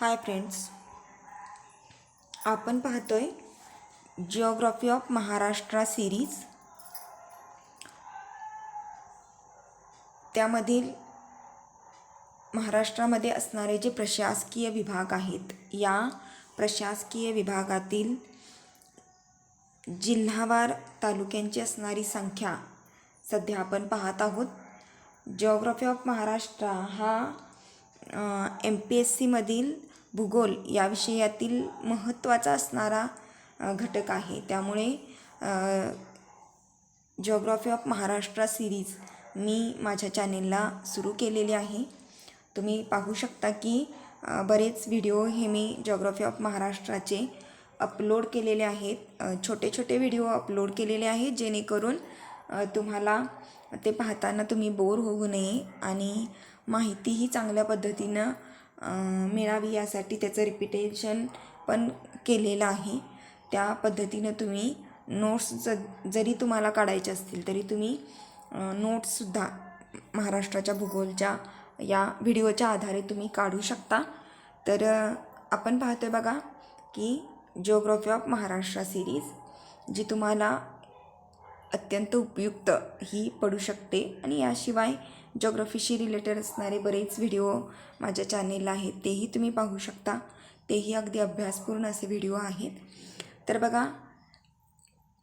Hi friends आपण पाहतोय geography of Maharashtra series त्यामधील महाराष्ट्रामध्ये असणारे जे प्रशासकीय विभाग आहेत या प्रशासकीय विभागातील जिल्हावार तालुक्यांची असणारी संख्या सध्या आपण पाहत आहोत. जिओग्राफी ऑफ महाराष्ट्र हा एम पी एस सीमधील भूगोल या विषयातील महत्त्वाचा असणारा घटक आहे. त्यामुळे जॉग्रॉफी ऑफ महाराष्ट्र सिरीज मी माझ्या चॅनेलला सुरू केलेली आहे. तुम्ही पाहू शकता की बरेच व्हिडिओ हे मी जॉग्रॉफी ऑफ महाराष्ट्राचे अपलोड केलेले आहेत. छोटे छोटे व्हिडिओ अपलोड केलेले आहेत जेणेकरून तुम्हाला ते पाहताना तुम्ही बोर होऊ नये आणि माहितीही चांगल्या पद्धतीनं मिळावी यासाठी त्याचं रिपिटेशन पण केलेलं आहे. त्या पद्धतीनं तुम्ही नोट्स ज जरी तुम्हाला काढायचे असतील तरी तुम्ही नोट्ससुद्धा महाराष्ट्राच्या भूगोलच्या या व्हिडिओच्या आधारे तुम्ही काढू शकता. तर आपण पाहतो आहे बघा की जिओग्राफी ऑफ महाराष्ट्र सिरीज जी तुम्हाला अत्यंत उपयुक्त ही पडू शकते. आणि याशिवाय जॉग्रफीशी रिलेटेड असणारे बरेच व्हिडिओ माझ्या चॅनेलला आहेत. तेही तुम्ही पाहू शकता. तेही अगदी अभ्यासपूर्ण असे व्हिडिओ आहेत. तर बघा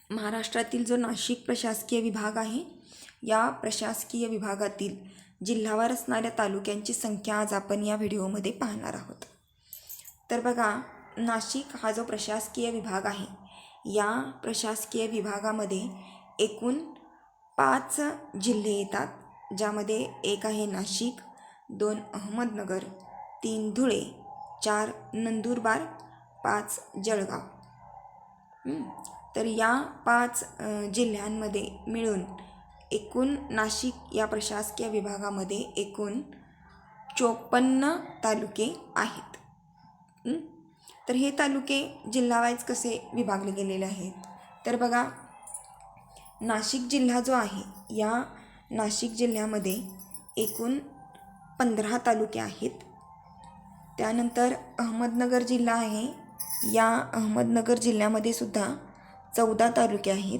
महाराष्ट्रातील जो नाशिक प्रशासकीय विभाग आहे या प्रशासकीय विभागातील जिल्हावार असणाऱ्या तालुक्यांची संख्या आज आपण या व्हिडिओमध्ये पाहणार आहोत. तर बघा नाशिक हा जो प्रशासकीय विभाग आहे या प्रशासकीय विभागामध्ये एकूण पाच जिल्हे येतात. ज्यामध्ये एक आहे नाशिक दोन अहमदनगर तीन धुळे चार नंदुरबार पाच जळगाव. तर या पाच जिल्ह्यांमध्ये मिळून एकूण नाशिक या प्रशासकीय विभागामध्ये एकूण चोपन्न तालुके आहेत. तर हे तालुके जिल्हावाईज कसे विभागले गेलेले आहेत? तर बघा नाशिक जिल्हा जो आहे या नाशिक जिल्ह्यामध्ये एकूण पंधरा तालुके आहेत. त्यानंतर अहमदनगर जिल्हा आहे. या अहमदनगर जिल्ह्यामध्ये सुद्धा चौदा तालुके आहेत.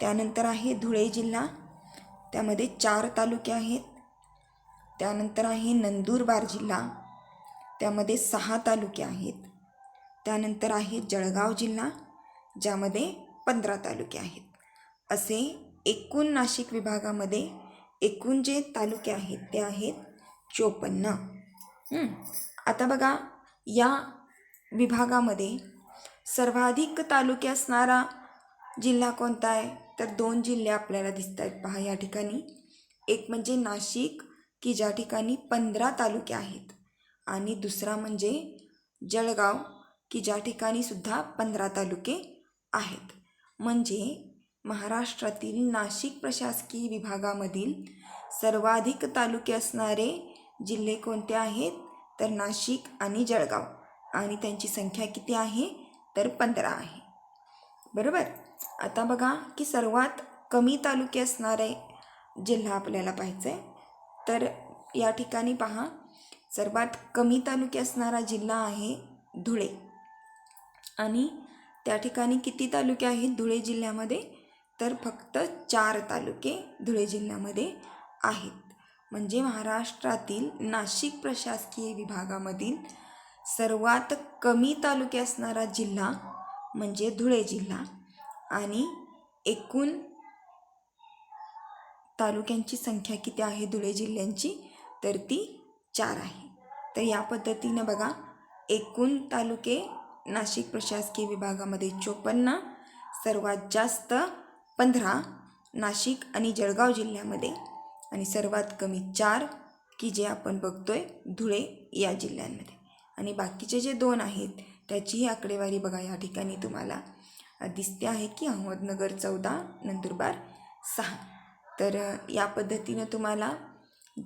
त्यानंतर आहे धुळे जिल्हा. त्यामध्ये चार तालुके आहेत. त्यानंतर आहे नंदुरबार जिल्हा. त्यामध्ये सहा तालुके आहेत. त्यानंतर आहे जळगाव जिल्हा ज्यामध्ये पंधरा तालुके आहेत. असे एकूण नाशिक विभागामध्ये एकूण जे तालुके आहेत ते आहेत चोपन्न. आता बघा या विभागामध्ये सर्वाधिक तालुके असणारा जिल्हा कोणता आहे? तर दोन जिल्हे आपल्याला दिसत आहेत पहा या ठिकाणी. एक म्हणजे नाशिक की ज्या ठिकाणी पंधरा तालुके आहेत. आणि दुसरा म्हणजे जळगाव की ज्या ठिकाणी सुद्धा पंधरा तालुके आहेत. म्हणजे महाराष्ट्रातील नाशिक प्रशासकीय विभागामधील सर्वाधिक तालुके असणारे जिल्हे कोणते आहेत? तर नाशिक आणि जळगाव. आणि त्यांची संख्या किती आहे? तर पंधरा आहे. बरोबर? आता बघा की सर्वात कमी तालुके असणारे जिल्हा आपल्याला पाहिजे आहे तर या ठिकाणी पहा. सर्वात कमी तालुके असणारा जिल्हा आहे धुळे. आणि त्या ठिकाणी किती तालुके आहेत? धुळे जिल्ह्यामध्ये तर फक्त चार तालुके धुळे जिल्ह्यामध्ये आहेत. म्हणजे महाराष्ट्रातील नाशिक प्रशासकीय विभागामधील सर्वात कमी तालुके असणारा जिल्हा म्हणजे धुळे जिल्हा. आणि एकूण तालुक्यांची संख्या किती आहे? धुळे जिल्ह्यांची तर ती चार आहे. तर या पद्धतीनं बघा एकूण तालुके नाशिक प्रशासकीय विभागामध्ये चोपन्न सर्वात जास्त पंधरा नाशिक आणि जळगाव जिल्ह्यामध्ये. आणि सर्वात कमी चार की जे आपण बघतोय धुळे या जिल्ह्यांमध्ये. आणि बाकीचे जे दोन आहेत त्याचीही आकडेवारी बघा या ठिकाणी तुम्हाला. दिसते आहे की अहमदनगर चौदा नंदुरबार सहा. तर या पद्धतीनं तुम्हाला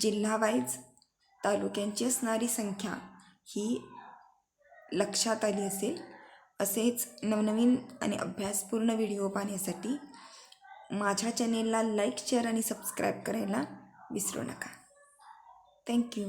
जिल्हावाईज तालुक्यांची असणारी संख्या ही लक्षात आली असेल. असेच नवनवीन आणि अभ्यासपूर्ण व्हिडिओ पाहण्यासाठी माझ्या चॅनेलला लाईक शेअर आणि सबस्क्राईब करायला विसरू नका. थँक्यू